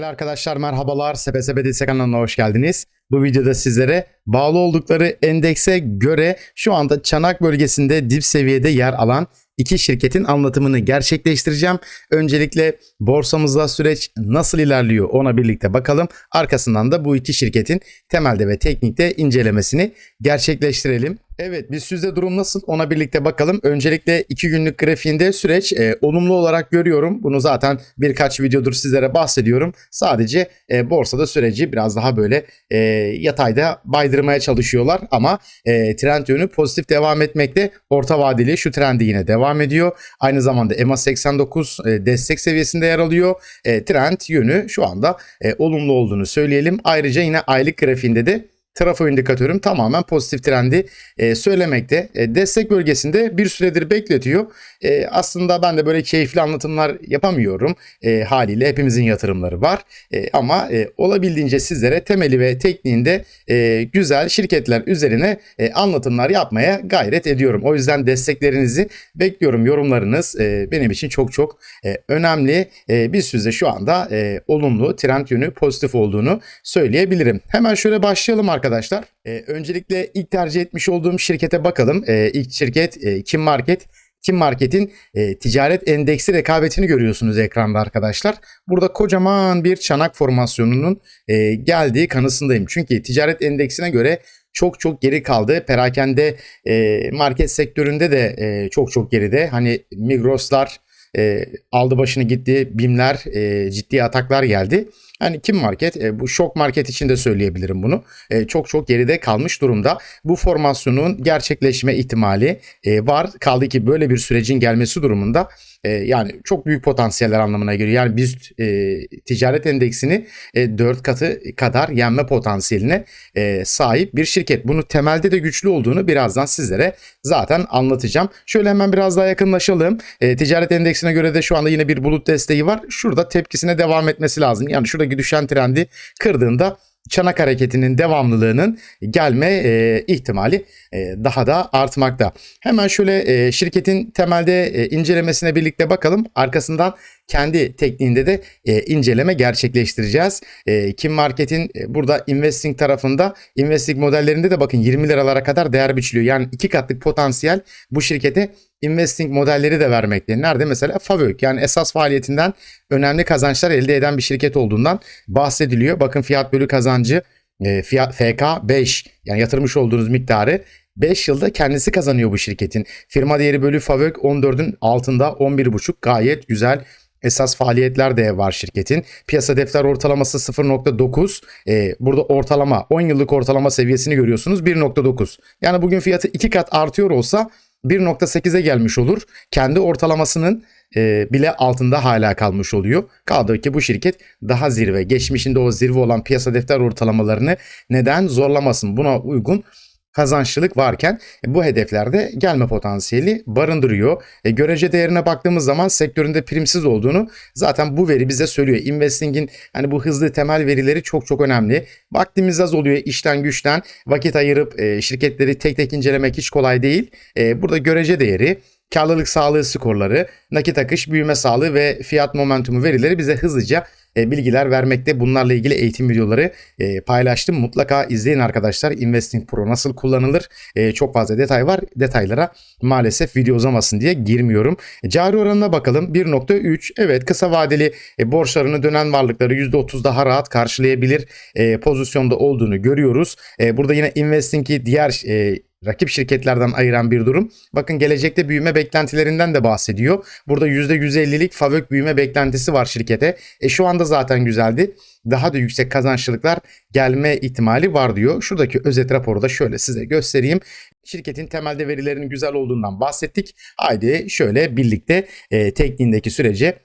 Değerli arkadaşlar merhabalar. Sepe Destek kanalına hoş geldiniz. Bu videoda sizlere bağlı oldukları endekse göre şu anda Çanak bölgesinde dip seviyede yer alan iki şirketin anlatımını gerçekleştireceğim. Öncelikle borsamızda süreç nasıl ilerliyor ona birlikte bakalım. Arkasından da bu iki şirketin temelde ve teknikte incelemesini gerçekleştirelim. Evet biz sizde durum nasıl ona birlikte bakalım. Öncelikle iki günlük grafiğinde süreç e, olumlu olarak görüyorum. Bunu zaten birkaç videodur sizlere bahsediyorum. Sadece e, borsada süreci biraz daha böyle e, yatayda baydırmaya çalışıyorlar. Ama e, trend yönü pozitif devam etmekte. Orta vadeli şu trendi yine devam ediyor. Aynı zamanda EMA 89 e, destek seviyesinde yer alıyor. E, trend yönü şu anda e, olumlu olduğunu söyleyelim. Ayrıca yine aylık grafiğinde de trafo indikatörüm tamamen pozitif trendi e, söylemekte. E, destek bölgesinde bir süredir bekletiyor. E, aslında ben de böyle keyifli anlatımlar yapamıyorum. E, haliyle hepimizin yatırımları var. E, ama e, olabildiğince sizlere temeli ve tekniğinde e, güzel şirketler üzerine e, anlatımlar yapmaya gayret ediyorum. O yüzden desteklerinizi bekliyorum. Yorumlarınız e, benim için çok çok e, önemli. E, biz size şu anda e, olumlu trend yönü pozitif olduğunu söyleyebilirim. Hemen şöyle başlayalım arkadaşlar. E, öncelikle ilk tercih etmiş olduğum şirkete bakalım. E, ilk şirket e, Kim Market. Kim Market'in e, ticaret endeksi rekabetini görüyorsunuz ekranda arkadaşlar. Burada kocaman bir çanak formasyonunun e, geldiği kanısındayım. Çünkü ticaret endeksine göre çok çok geri kaldı. Perakende e, market sektöründe de e, çok çok geride. Hani Migros'lar e, aldı başını gitti. Bimler e, ciddi ataklar geldi. Hani kim market e, bu şok market için de söyleyebilirim bunu. E, çok çok geride kalmış durumda. Bu formasyonun gerçekleşme ihtimali e, var. Kaldı ki böyle bir sürecin gelmesi durumunda e, yani çok büyük potansiyeller anlamına geliyor. Yani biz e, ticaret endeksini e, 4 katı kadar yenme potansiyeline e, sahip bir şirket. Bunu temelde de güçlü olduğunu birazdan sizlere zaten anlatacağım. Şöyle hemen biraz daha yakınlaşalım. E, ticaret endeksine göre de şu anda yine bir bulut desteği var. Şurada tepkisine devam etmesi lazım. Yani şuradaki düşen trendi kırdığında çanak hareketinin devamlılığının gelme e, ihtimali e, daha da artmakta. Hemen şöyle e, şirketin temelde e, incelemesine birlikte bakalım. Arkasından kendi tekniğinde de e, inceleme gerçekleştireceğiz. E, Kim Market'in e, burada investing tarafında investing modellerinde de bakın 20 liralara kadar değer biçiliyor. Yani iki katlık potansiyel bu şirkete investing modelleri de vermekte. Nerede mesela Favök yani esas faaliyetinden önemli kazançlar elde eden bir şirket olduğundan bahsediliyor. Bakın fiyat bölü kazancı e, fiyat FK 5 yani yatırmış olduğunuz miktarı 5 yılda kendisi kazanıyor bu şirketin. Firma değeri bölü Favök 14'ün altında 11,5 gayet güzel esas faaliyetler de var şirketin. Piyasa defter ortalaması 0.9. Ee, burada ortalama 10 yıllık ortalama seviyesini görüyorsunuz 1.9. Yani bugün fiyatı 2 kat artıyor olsa 1.8'e gelmiş olur. Kendi ortalamasının e, bile altında hala kalmış oluyor. Kaldı ki bu şirket daha zirve, geçmişinde o zirve olan piyasa defter ortalamalarını neden zorlamasın? Buna uygun kazançlılık varken e, bu hedeflerde gelme potansiyeli barındırıyor. E, görece değerine baktığımız zaman sektöründe primsiz olduğunu zaten bu veri bize söylüyor. Investing'in hani bu hızlı temel verileri çok çok önemli. Vaktimiz az oluyor işten güçten vakit ayırıp e, şirketleri tek tek incelemek hiç kolay değil. E, burada görece değeri karlılık sağlığı skorları, nakit akış, büyüme sağlığı ve fiyat momentumu verileri bize hızlıca e, bilgiler vermekte. Bunlarla ilgili eğitim videoları e, paylaştım. Mutlaka izleyin arkadaşlar. Investing Pro nasıl kullanılır? E, çok fazla detay var. Detaylara maalesef video uzamasın diye girmiyorum. Cari oranına bakalım. 1.3 evet kısa vadeli e, borçlarını dönen varlıkları %30 daha rahat karşılayabilir pozisyonda olduğunu görüyoruz. Burada yine Investing'i diğer rakip şirketlerden ayıran bir durum. Bakın gelecekte büyüme beklentilerinden de bahsediyor. Burada %150'lik favök büyüme beklentisi var şirkete. E şu anda zaten güzeldi. Daha da yüksek kazançlılıklar gelme ihtimali var diyor. Şuradaki özet raporu da şöyle size göstereyim. Şirketin temelde verilerinin güzel olduğundan bahsettik. Haydi şöyle birlikte e, tekniğindeki sürece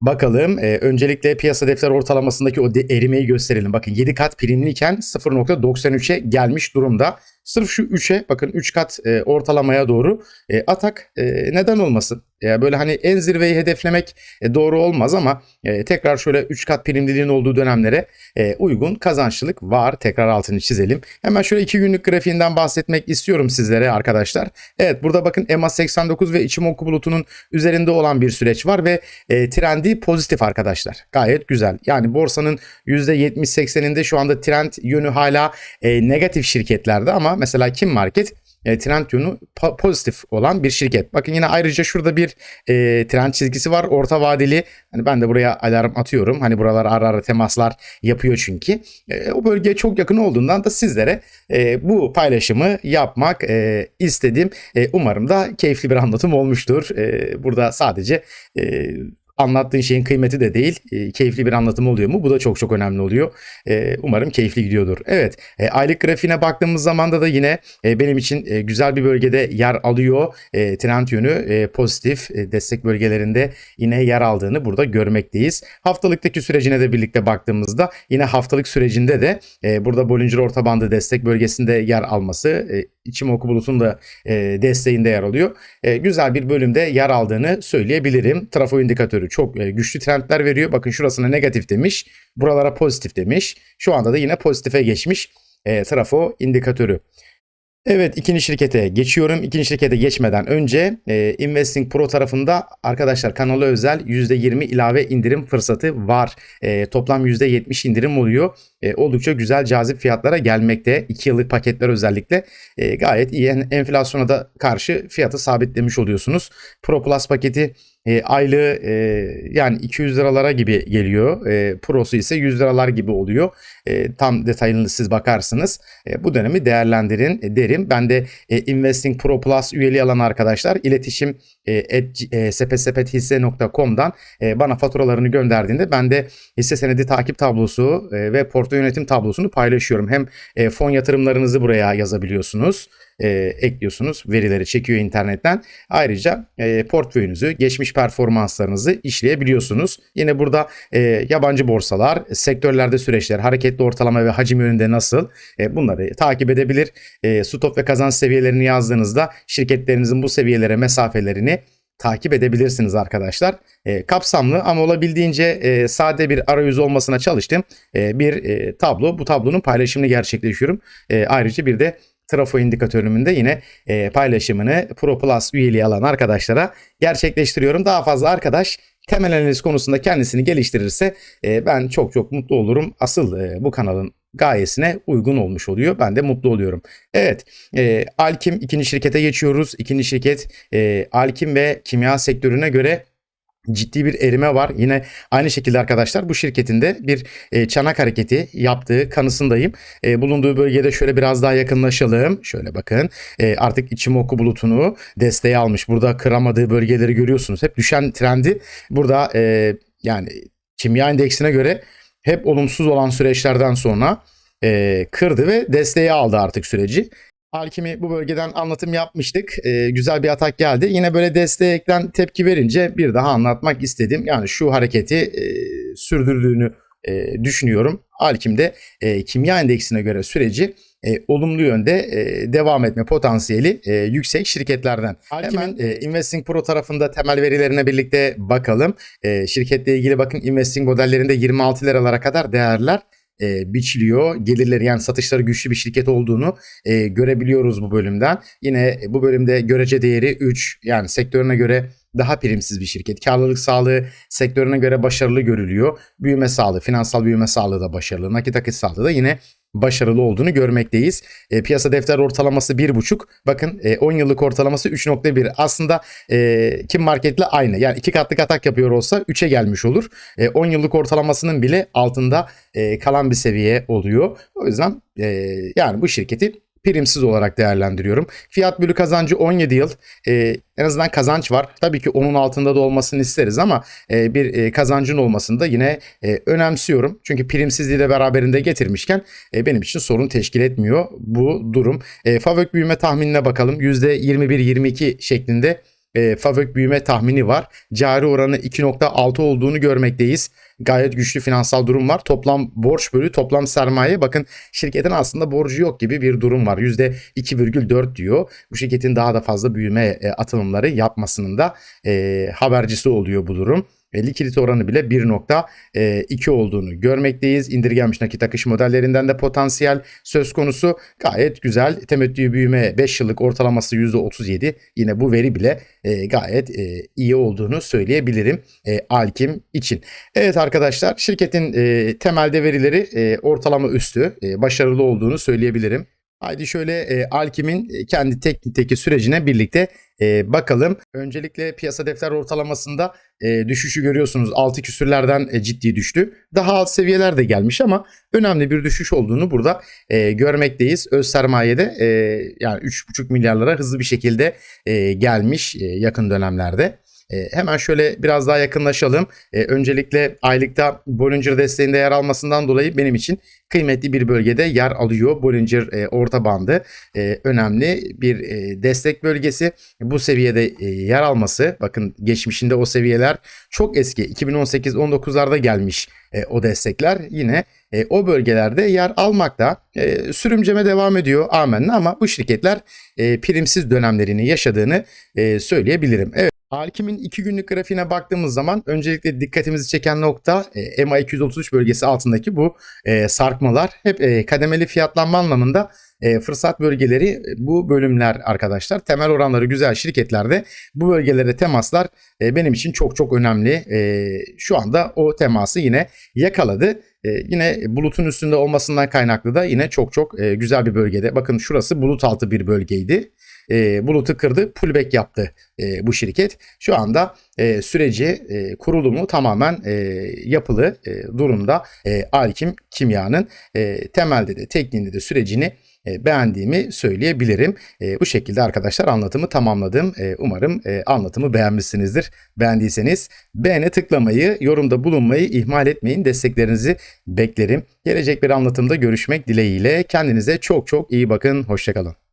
Bakalım e, öncelikle piyasa defter ortalamasındaki o de, erimeyi gösterelim. Bakın 7 kat primliyken 0.93'e gelmiş durumda. Sırf şu 3'e bakın 3 kat e, ortalamaya doğru e, atak e, neden olmasın? Ya böyle hani en zirveyi hedeflemek e, doğru olmaz ama e, tekrar şöyle 3 kat primliliğin olduğu dönemlere e, uygun kazançlılık var. Tekrar altını çizelim. Hemen şöyle 2 günlük grafiğinden bahsetmek istiyorum sizlere arkadaşlar. Evet burada bakın EMA 89 ve Ichimoku bulutunun üzerinde olan bir süreç var ve e, trendi pozitif arkadaşlar. Gayet güzel. Yani borsanın %70-80'inde şu anda trend yönü hala e, negatif şirketlerde ama mesela Kim Market e, trend yönü po- pozitif olan bir şirket. Bakın yine ayrıca şurada bir e, trend çizgisi var. Orta vadeli. Hani ben de buraya alarm atıyorum. Hani buralar ara ara temaslar yapıyor çünkü. E, o bölgeye çok yakın olduğundan da sizlere e, bu paylaşımı yapmak e, istedim. E, umarım da keyifli bir anlatım olmuştur. E, burada sadece e, anlattığın şeyin kıymeti de değil, e, keyifli bir anlatım oluyor mu? Bu da çok çok önemli oluyor. E, umarım keyifli gidiyordur. Evet, e, aylık grafiğine baktığımız zamanda da yine e, benim için e, güzel bir bölgede yer alıyor. E, trend yönü e, pozitif e, destek bölgelerinde yine yer aldığını burada görmekteyiz. Haftalıktaki sürecine de birlikte baktığımızda yine haftalık sürecinde de e, burada Bollinger orta bandı destek bölgesinde yer alması, e, Ichimoku bulutun da e, desteğinde yer alıyor. E, güzel bir bölümde yer aldığını söyleyebilirim. Trafo indikatörü çok e, güçlü trendler veriyor. Bakın şurasına negatif demiş. Buralara pozitif demiş. Şu anda da yine pozitife geçmiş e, trafo indikatörü. Evet ikinci şirkete geçiyorum. İkinci şirkete geçmeden önce e, Investing Pro tarafında arkadaşlar kanala özel %20 ilave indirim fırsatı var. E, toplam %70 indirim oluyor. E, oldukça güzel cazip fiyatlara gelmekte. 2 yıllık paketler özellikle e, gayet iyi. En- Enflasyona da karşı fiyatı sabitlemiş oluyorsunuz. Pro Plus paketi e, aylığı e, yani 200 liralara gibi geliyor. E, Pro'su ise 100 liralar gibi oluyor. E, tam detayını siz bakarsınız. E, bu dönemi değerlendirin e, derim. Ben de e, Investing Pro Plus üyeliği alan arkadaşlar iletişim e, e, sepetsepethisse.com'dan e, bana faturalarını gönderdiğinde ben de hisse senedi takip tablosu e, ve portföy yönetim tablosunu paylaşıyorum. Hem e, fon yatırımlarınızı buraya yazabiliyorsunuz e, ekliyorsunuz. Verileri çekiyor internetten. Ayrıca e, portföyünüzü, geçmiş performanslarınızı işleyebiliyorsunuz. Yine burada e, yabancı borsalar, sektörlerde süreçler, hareketli ortalama ve hacim yönünde nasıl e, bunları takip edebilir. E, stop ve kazanç seviyelerini yazdığınızda şirketlerinizin bu seviyelere mesafelerini takip edebilirsiniz arkadaşlar. E, kapsamlı ama olabildiğince e, sade bir arayüz olmasına çalıştım. E, bir e, tablo. Bu tablonun paylaşımını gerçekleştiriyorum. E, ayrıca bir de trafo indikatörümün de yine e, paylaşımını Pro Plus üyeliği alan arkadaşlara gerçekleştiriyorum. Daha fazla arkadaş temel analiz konusunda kendisini geliştirirse e, ben çok çok mutlu olurum. Asıl e, bu kanalın gayesine uygun olmuş oluyor. Ben de mutlu oluyorum. Evet, e, Alkim ikinci şirkete geçiyoruz. İkinci şirket e, Alkim ve kimya sektörüne göre ciddi bir erime var. Yine aynı şekilde arkadaşlar bu şirketin de bir e, çanak hareketi yaptığı kanısındayım. E, bulunduğu bölgede şöyle biraz daha yakınlaşalım. Şöyle bakın e, artık Ichimoku bulutunu desteğe almış. Burada kıramadığı bölgeleri görüyorsunuz. Hep düşen trendi burada e, yani kimya endeksine göre hep olumsuz olan süreçlerden sonra e, kırdı ve desteğe aldı artık süreci. Alkimi bu bölgeden anlatım yapmıştık. Ee, güzel bir atak geldi. Yine böyle desteğe eklen tepki verince bir daha anlatmak istedim. Yani şu hareketi e, sürdürdüğünü e, düşünüyorum. Alkim'de e, kimya endeksine göre süreci e, olumlu yönde e, devam etme potansiyeli e, yüksek şirketlerden. Alkim'in e, Investing Pro tarafında temel verilerine birlikte bakalım. E, şirketle ilgili bakın Investing modellerinde 26 liralara kadar değerler e, biçiliyor. Gelirleri yani satışları güçlü bir şirket olduğunu e, görebiliyoruz bu bölümden. Yine bu bölümde görece değeri 3 yani sektörüne göre daha primsiz bir şirket. Karlılık sağlığı sektörüne göre başarılı görülüyor. Büyüme sağlığı, finansal büyüme sağlığı da başarılı. Nakit akış sağlığı da yine başarılı olduğunu görmekteyiz. E, piyasa defter ortalaması 1.5. Bakın e, 10 yıllık ortalaması 3.1. Aslında e, kim marketle aynı. Yani iki katlık atak yapıyor olsa 3'e gelmiş olur. E, 10 yıllık ortalamasının bile altında e, kalan bir seviye oluyor. O yüzden e, yani bu şirketi primsiz olarak değerlendiriyorum. Fiyat bölü kazancı 17 yıl. E, en azından kazanç var. Tabii ki onun altında da olmasını isteriz ama e, bir e, kazancın olmasını da yine e, önemsiyorum. Çünkü primsizliği de beraberinde getirmişken e, benim için sorun teşkil etmiyor bu durum. E, Favök büyüme tahminine bakalım. %21-22 şeklinde e, FAVÖK büyüme tahmini var. Cari oranı 2.6 olduğunu görmekteyiz. Gayet güçlü finansal durum var. Toplam borç bölü toplam sermaye. Bakın şirketin aslında borcu yok gibi bir durum var. %2,4 diyor. Bu şirketin daha da fazla büyüme e, atılımları yapmasının da e, habercisi oluyor bu durum. E, likidite oranı bile 1.2 olduğunu görmekteyiz. İndirgenmiş nakit akış modellerinden de potansiyel söz konusu. Gayet güzel. Temettü büyüme 5 yıllık ortalaması %37. Yine bu veri bile e, gayet e, iyi olduğunu söyleyebilirim e, Alkim için. Evet arkadaşlar şirketin e, temelde verileri e, ortalama üstü e, başarılı olduğunu söyleyebilirim. Haydi şöyle e, Alkim'in e, kendi teknikteki sürecine birlikte e, bakalım. Öncelikle piyasa defter ortalamasında e, düşüşü görüyorsunuz. 6 küsürlerden e, ciddi düştü. Daha alt seviyeler de gelmiş ama önemli bir düşüş olduğunu burada e, görmekteyiz. Öz sermayede e, yani 3,5 milyarlara hızlı bir şekilde e, gelmiş e, yakın dönemlerde. E, hemen şöyle biraz daha yakınlaşalım. E, öncelikle aylıkta Bollinger desteğinde yer almasından dolayı benim için kıymetli bir bölgede yer alıyor. Bollinger e, orta bandı e, önemli bir e, destek bölgesi. Bu seviyede e, yer alması bakın geçmişinde o seviyeler çok eski 2018-19'larda gelmiş e, o destekler yine e, o bölgelerde yer almakta. E, sürümceme devam ediyor amenna ama bu şirketler e, primsiz dönemlerini yaşadığını e, söyleyebilirim. Evet. Alkim'in 2 günlük grafiğine baktığımız zaman öncelikle dikkatimizi çeken nokta e, MA 233 bölgesi altındaki bu e, sarkmalar. Hep e, kademeli fiyatlanma anlamında e, fırsat bölgeleri e, bu bölümler arkadaşlar. Temel oranları güzel şirketlerde bu bölgelere temaslar e, benim için çok çok önemli. E, şu anda o teması yine yakaladı. E, yine bulutun üstünde olmasından kaynaklı da yine çok çok e, güzel bir bölgede. Bakın şurası bulut altı bir bölgeydi e, bulutu kırdı, pullback yaptı e, bu şirket. Şu anda e, süreci, e, kurulumu tamamen e, yapılı e, durumda. E, Alkim Kimya'nın e, temelde de tekniğinde de sürecini e, beğendiğimi söyleyebilirim. E, bu şekilde arkadaşlar anlatımı tamamladım. E, umarım anlatımı beğenmişsinizdir. Beğendiyseniz beğene tıklamayı, yorumda bulunmayı ihmal etmeyin. Desteklerinizi beklerim. Gelecek bir anlatımda görüşmek dileğiyle. Kendinize çok çok iyi bakın. Hoşçakalın.